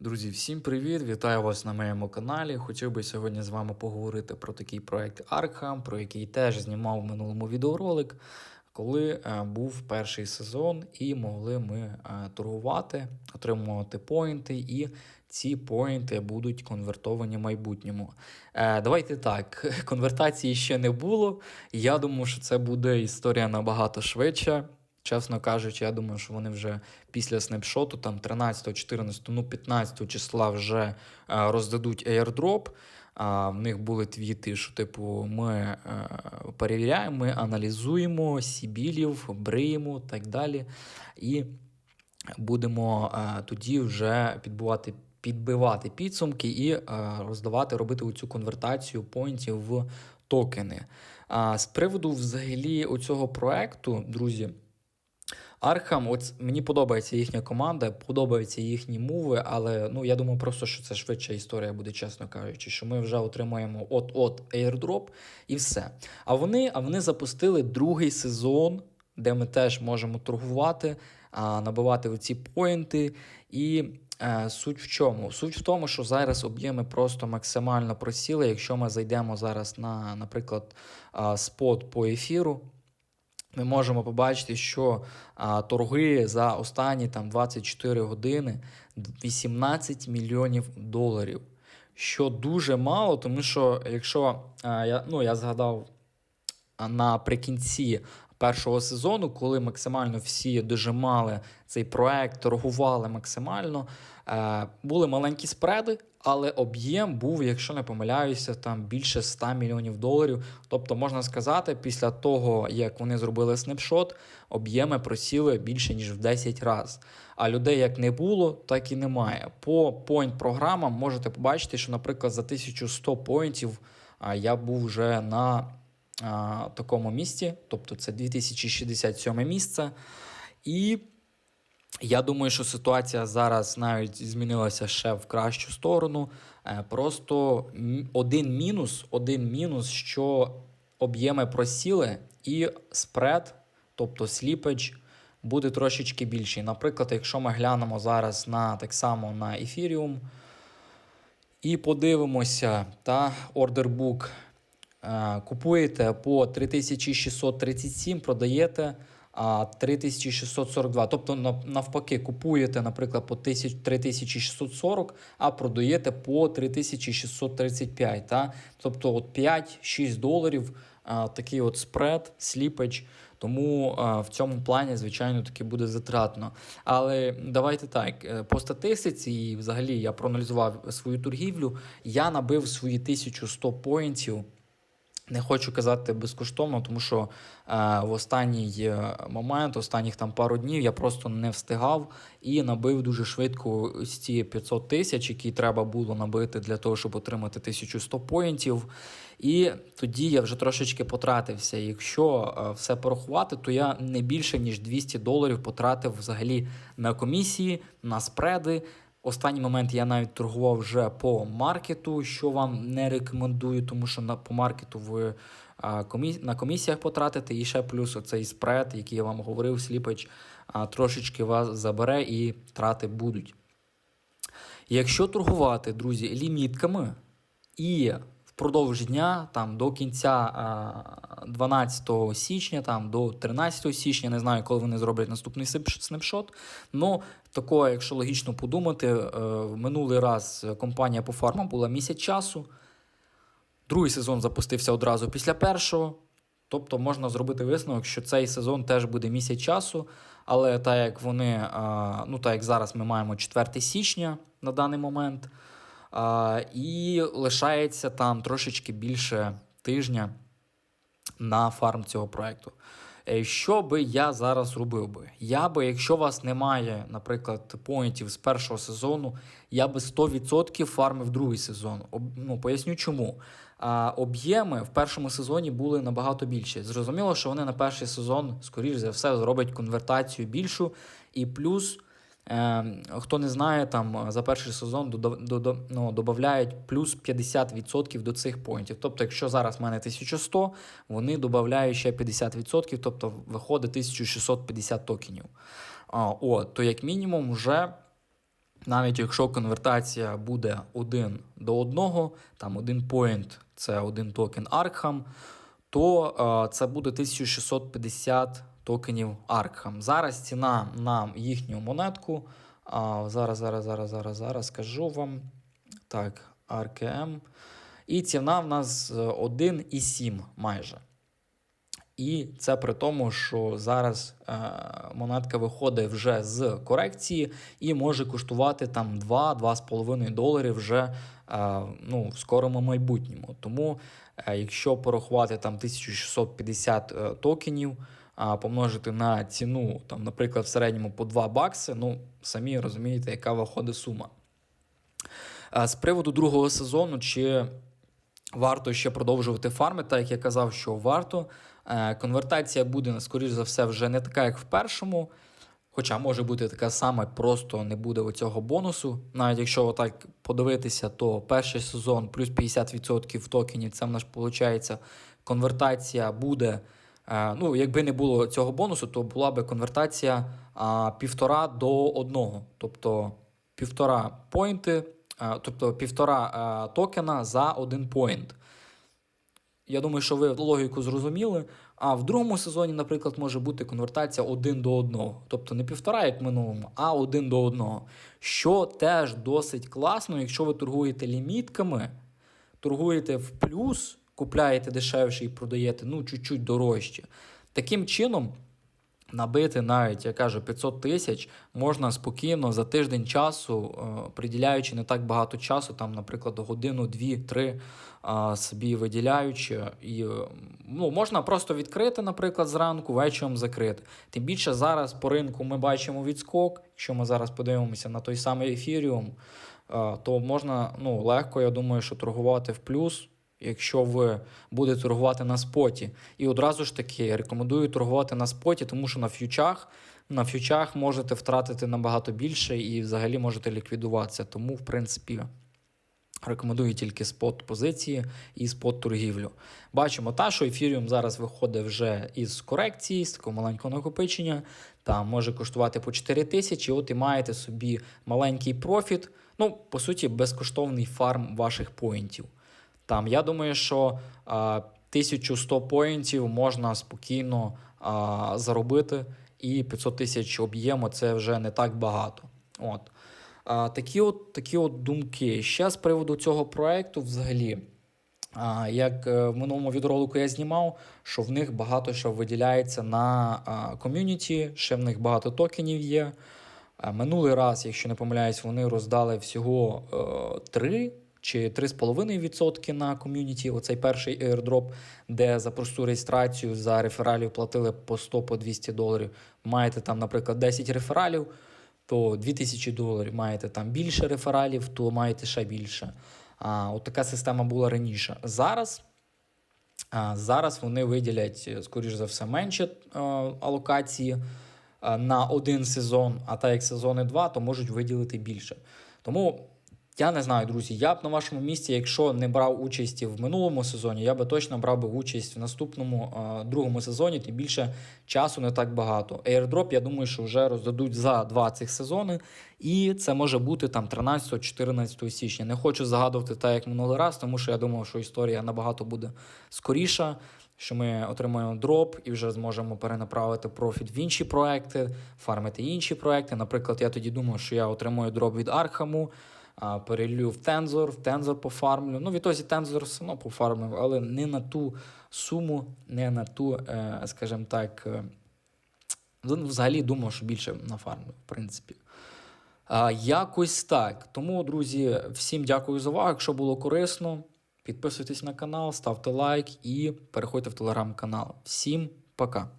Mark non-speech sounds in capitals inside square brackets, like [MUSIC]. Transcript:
Друзі, всім привіт! Вітаю вас на моєму каналі. Хотів би сьогодні з вами поговорити про такий проект Arkham, про який теж знімав в минулому відеоролик, коли е, був перший сезон, і могли ми е, торгувати, отримувати поінти, і ці поінти будуть конвертовані в майбутньому. Е, давайте так, [LAUGHS] конвертації ще не було. Я думаю, що це буде історія набагато швидше. Чесно кажучи, я думаю, що вони вже після снапшоту, там 13, 14, ну 15 числа вже е, роздадуть airdrop. А в них були твіти, що типу ми е, перевіряємо, ми аналізуємо сібілів, бриємо так далі. І будемо е, тоді вже підбивати, підбивати підсумки і е, роздавати, робити цю конвертацію поінтів в токени. А з приводу взагалі оцього проекту, друзі. Архам, от мені подобається їхня команда, подобаються їхні мови, але ну я думаю, просто що це швидша історія буде, чесно кажучи, що ми вже отримаємо от-от airdrop і все. А вони, а вони запустили другий сезон, де ми теж можемо торгувати, набивати оці поінти. І е, суть в чому? Суть в тому, що зараз об'єми просто максимально просіли. Якщо ми зайдемо зараз на, наприклад, спот по ефіру ми можемо побачити, що а, торги за останні там 24 години 18 мільйонів доларів. Що дуже мало, тому що якщо а, я, ну, я згадав наприкінці першого сезону, коли максимально всі дожимали цей проект, торгували максимально, були маленькі спреди, але об'єм був, якщо не помиляюся, там більше 100 мільйонів доларів. Тобто, можна сказати, після того, як вони зробили снапшот, об'єми просіли більше ніж в 10 разів. А людей як не було, так і немає. По point програмам можете побачити, що, наприклад, за 1100 поінтів я був вже на а, такому місці, тобто це 2067 місце. І я думаю, що ситуація зараз навіть змінилася ще в кращу сторону. Е, Просто один мінус, один мінус, що об'єми просіли, і спред, тобто сліпедж, буде трошечки більший. Наприклад, якщо ми глянемо зараз на так само на Ethereum і подивимося та ордербук Купуєте по 3637, продаєте 3642. Тобто, навпаки, купуєте, наприклад, по 3640, а продаєте по 3635. Та? Тобто от 5-6 доларів такий от спред, сліпедж. Тому в цьому плані, звичайно, таки буде затратно. Але давайте так, е, по статистиці, і взагалі я проаналізував свою торгівлю, я набив свої 1100 поінтів. Не хочу казати безкоштовно, тому що е, в останній е, момент, останніх там пару днів, я просто не встигав і набив дуже швидко ці 500 тисяч, які треба було набити для того, щоб отримати 1100 поінтів. І тоді я вже трошечки потратився. Якщо е, все порахувати, то я не більше ніж 200 доларів потратив взагалі на комісії, на спреди. Останній момент я навіть торгував вже по маркету, що вам не рекомендую, тому що на по маркету ви а, комі, на комісіях потратите, і ще плюс оцей спред, який я вам говорив, сліпач, а, трошечки вас забере і трати будуть. Якщо торгувати, друзі, лімітками і впродовж дня, там до кінця 12 січня, там до 13 січня, не знаю, коли вони зроблять наступний снапшот. Ну, такого, якщо логічно подумати, е, минулий раз компанія по фармам була місяць часу. Другий сезон запустився одразу після першого. Тобто можна зробити висновок, що цей сезон теж буде місяць часу, але так як вони, ну так як зараз ми маємо 4 січня на даний момент, і лишається там трошечки більше тижня на фарм цього проекту. Е, Що би я зараз робив би? Я би, якщо у вас немає, наприклад, поінтів з першого сезону, я би 100% фармив другий сезон. Ну, поясню чому. А, об'єми в першому сезоні були набагато більші. Зрозуміло, що вони на перший сезон, скоріш за все, зроблять конвертацію більшу. І плюс, хто не знає, там за перший сезон ну, додають плюс 50% до цих поінтів. Тобто, якщо зараз в мене 1100, вони додають ще 50%, тобто виходить 1650 токенів. От, то як мінімум вже навіть якщо конвертація буде 1 до 1, там 1 point це один токен Arkham, то е, це буде 1650 токенів Arkham. Зараз ціна на їхню монетку. А, зараз, зараз, зараз, зараз, зараз скажу вам. Так, RKM. І ціна в нас 1,7 майже. І це при тому, що зараз е, монетка виходить вже з корекції і може коштувати там 2-2,5 долари вже е, ну, в скорому майбутньому. Тому, е, якщо порахувати там 1650 е, токенів, помножити на ціну, там, наприклад, в середньому по 2 бакси, ну, самі розумієте, яка виходить сума. З приводу другого сезону, чи варто ще продовжувати фармити, так як я казав, що варто. Е, конвертація буде, скоріш за все, вже не така, як в першому. Хоча може бути така сама, просто не буде оцього бонусу. Навіть якщо отак подивитися, то перший сезон плюс 50% в токені, це в нас виходить, конвертація буде. Е, ну, якби не було цього бонусу, то була би конвертація півтора до одного. Тобто півтора поінти, тобто півтора токена за один поінт. Я думаю, що ви логіку зрозуміли. А в другому сезоні, наприклад, може бути конвертація один до одного. Тобто не півтора, як в минулому, а один до одного. Що теж досить класно, якщо ви торгуєте лімітками, торгуєте в плюс, купляєте дешевше і продаєте ну, чуть-чуть дорожче. Таким чином. Набити навіть, я кажу, 500 тисяч можна спокійно за тиждень часу, е, приділяючи не так багато часу, там, наприклад, годину, дві, три собі виділяючи. І е, ну, можна просто відкрити, наприклад, зранку, вечором закрити. Тим більше зараз по ринку ми бачимо відскок. Якщо ми зараз подивимося на той самий ефіріум, е, то можна ну, легко, я думаю, що торгувати в плюс якщо ви будете торгувати на споті. І одразу ж таки рекомендую торгувати на споті, тому що на ф'ючах на ф'ючах можете втратити набагато більше і взагалі можете ліквідуватися. Тому, в принципі, рекомендую тільки спот позиції і спот торгівлю. Бачимо, та, що ефіріум зараз виходить вже із корекції, з такого маленького накопичення. Там може коштувати по 4 тисячі, от і маєте собі маленький профіт. Ну, по суті, безкоштовний фарм ваших поінтів. Там я думаю, що а, 1100 поінтів можна спокійно а, заробити, і 500 тисяч об'єму це вже не так багато. От. А, Такі от такі от думки. Ще з приводу цього проекту, взагалі, а, як е, в минулому відеоролику я знімав, що в них багато що виділяється на ком'юніті, ще в них багато токенів є. А, минулий раз, якщо не помиляюсь, вони роздали всього е, 3 чи 3,5% на ком'юніті. Оцей перший airdrop, де за просту реєстрацію за рефералів платили по 100 по 200 доларів. Маєте там, наприклад, 10 рефералів, то 2000 доларів. Маєте там більше рефералів, то маєте ще більше. А, От така система була раніше. Зараз. А, Зараз вони виділять, скоріш за все, менше а, алокації а, на один сезон, а так як сезони два, то можуть виділити більше. Тому я не знаю, друзі. Я б на вашому місці, якщо не брав участі в минулому сезоні, я би точно брав би участь в наступному а, другому сезоні, тим більше часу не так багато. Airdrop, я думаю, що вже роздадуть за два цих сезони, і це може бути там 13-14 січня. Не хочу загадувати так, як минулий раз, тому що я думав, що історія набагато буде скоріша. Що ми отримаємо дроп і вже зможемо перенаправити профіт в інші проекти, фармити інші проекти. Наприклад, я тоді думав, що я отримую дроп від Архаму перелью в тензор, в тензор пофармлю. Ну, відтоді тензор все одно пофармив, але не на ту суму, не на ту, е, скажімо так, е, взагалі думав, що більше нафармлю, в принципі. Якось так. Тому, друзі, всім дякую за увагу. Якщо було корисно, підписуйтесь на канал, ставте лайк і переходьте в телеграм-канал. Всім пока!